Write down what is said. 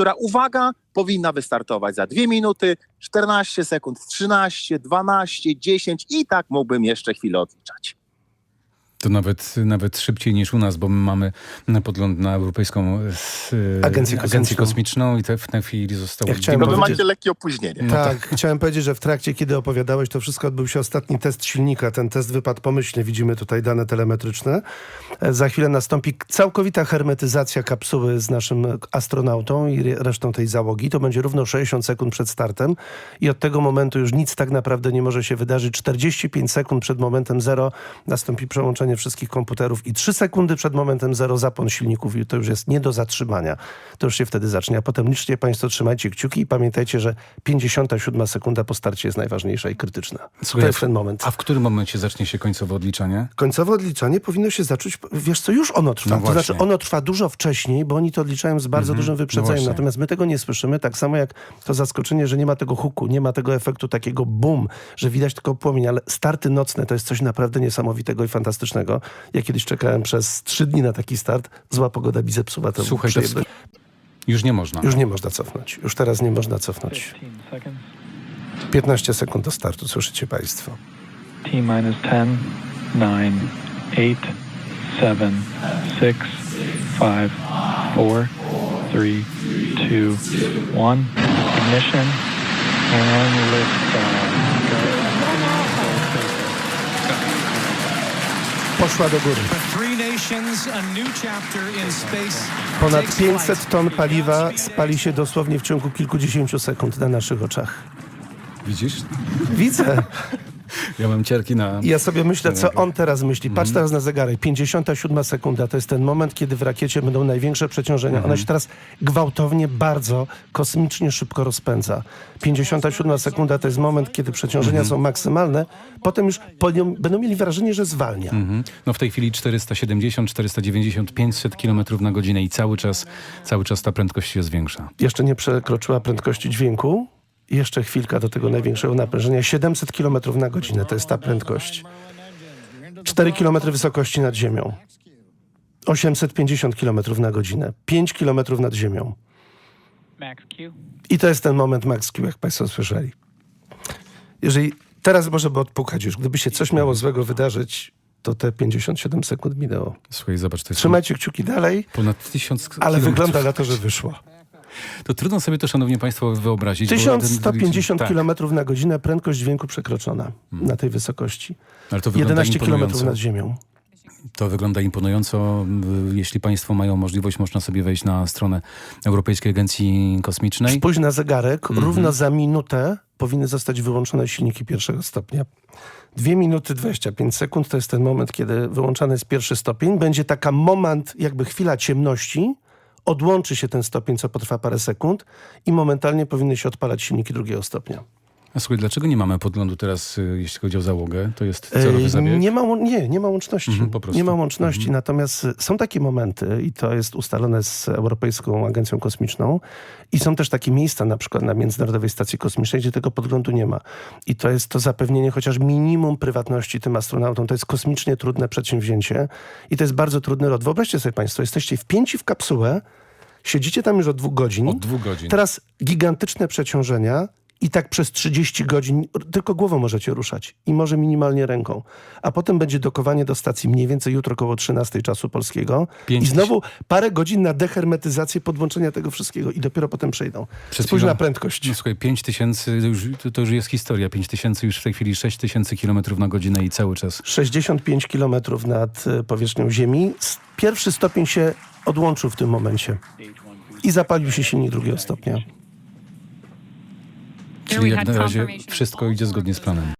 która, uwaga, powinna wystartować za 2 minuty, 14 sekund, 13, 12, 10 i tak mógłbym jeszcze chwilę odliczać. To nawet, nawet szybciej niż u nas, bo my mamy na podgląd na Europejską e, Agencję Agencję Kosmiczną. Kosmiczną i te, w tej chwili zostało Ja chciałem No wy macie lekkie opóźnienie. No tak, chciałem powiedzieć, że w trakcie, kiedy opowiadałeś, to wszystko odbył się ostatni test silnika. Ten test wypadł pomyślnie. Widzimy tutaj dane telemetryczne. E, Za chwilę nastąpi całkowita hermetyzacja kapsuły z naszym astronautą i re- resztą tej załogi. To będzie równo 60 sekund przed startem i od tego momentu już nic tak naprawdę nie może się wydarzyć. 45 sekund przed momentem zero nastąpi przełączenie wszystkich komputerów i 3 sekundy przed momentem zero zapłon silników i to już jest nie do zatrzymania. To już się wtedy zacznie. A potem licznie Państwo trzymajcie kciuki i pamiętajcie, że 57 sekunda po starcie jest najważniejsza i krytyczna. Słuchaj, to jest ten moment. A w którym momencie zacznie się końcowe odliczanie? Końcowe odliczanie powinno się zacząć, wiesz co, już ono trwa. No to znaczy ono trwa dużo wcześniej, bo oni to odliczają z bardzo dużym wyprzedzeniem. właśnie. Natomiast my tego nie słyszymy, tak samo jak to zaskoczenie, że nie ma tego huku, nie ma tego efektu takiego boom, że widać tylko płomień, ale starty nocne to jest coś naprawdę niesamowitego i fantastycznego. Ja kiedyś czekałem przez trzy dni na taki start, zła pogoda mi zepsuła to Słuchaj, to przyjemność. Już nie można. Już nie można cofnąć. Już teraz nie można cofnąć. 15 seconds. 15 sekund do startu, słyszycie państwo. T minus 10, 9, 8, 7, 6, 5, 4, 3, 2, 1. Ignition and liftoff. Poszła do góry. Ponad takes 500 flight. ton paliwa spali się dosłownie w ciągu kilkudziesięciu sekund na naszych oczach. Widzisz? Widzę. Ja mam cierki na... Ja sobie myślę, co on teraz myśli. Patrz teraz na zegarek. 57 sekunda to jest ten moment, kiedy w rakiecie będą największe przeciążenia. Ona się teraz gwałtownie, bardzo, kosmicznie szybko rozpędza. 57 sekunda to jest moment, kiedy przeciążenia są maksymalne. Potem już będą mieli wrażenie, że zwalnia. Mhm. No w tej chwili 470, 490, 500 km na godzinę i cały czas, cały czas ta prędkość się zwiększa. Jeszcze nie przekroczyła prędkości dźwięku. Jeszcze chwilka do tego największego napряżenia. 700 km na godzinę to jest ta prędkość. 4 km wysokości nad ziemią. 850 km na godzinę. 5 km nad ziemią. Max Q. I to jest ten moment Max Q, jak Państwo słyszeli. Jeżeli teraz może by odpukać już, gdyby się coś miało złego wydarzyć, to te 57 sekund minęło. Słuchaj, zobacz, to jest Trzymajcie kciuki dalej, ponad 1000 ale wygląda na to, że wyszło. To trudno sobie to, szanowni państwo, wyobrazić. bo ten- 1150 tak, km na godzinę prędkość dźwięku przekroczona na tej wysokości. Ale to wygląda 11 km nad ziemią. To wygląda imponująco. Y, Jeśli państwo mają możliwość, można sobie wejść na stronę Europejskiej Agencji Kosmicznej. Spójrz na zegarek, Mhm. równo za minutę powinny zostać wyłączone silniki pierwszego stopnia. 2 minuty 25 sekund to jest ten moment, kiedy wyłączany jest pierwszy stopień. Będzie taka moment, jakby chwila ciemności, odłączy się ten stopień, co potrwa parę sekund i momentalnie powinny się odpalać silniki drugiego stopnia. A słuchaj, dlaczego nie mamy podglądu teraz, y, jeśli chodzi o załogę? To jest celowy zabieg? Nie ma, nie, nie ma łączności. Mhm, nie ma łączności. Natomiast y, są takie momenty i to jest ustalone z Europejską Agencją Kosmiczną i są też takie miejsca, na przykład na Międzynarodowej Stacji Kosmicznej, gdzie tego podglądu nie ma. I to jest to zapewnienie chociaż minimum prywatności tym astronautom. To jest kosmicznie trudne przedsięwzięcie i to jest bardzo trudny lot. Wyobraźcie sobie Państwo, jesteście wpięci w kapsułę, siedzicie tam już od dwóch godzin. Od dwóch godzin. Teraz gigantyczne przeciążenia i tak przez 30 godzin tylko głową możecie ruszać i może minimalnie ręką. A potem będzie dokowanie do stacji mniej więcej jutro około 13 czasu polskiego Pięć i znowu parę godzin na dehermetyzację podłączenia tego wszystkiego i dopiero potem przejdą. Spójrz na prędkość. No, słuchaj, 5 tysięcy, już, to, to już jest historia. 5 tysięcy, już w tej chwili 6 tysięcy kilometrów na godzinę i cały czas. 65 km nad e, powierzchnią Ziemi. Pierwszy stopień się odłączył w tym momencie i zapalił się silnik drugiego stopnia. Czyli jak na razie wszystko idzie zgodnie z planem.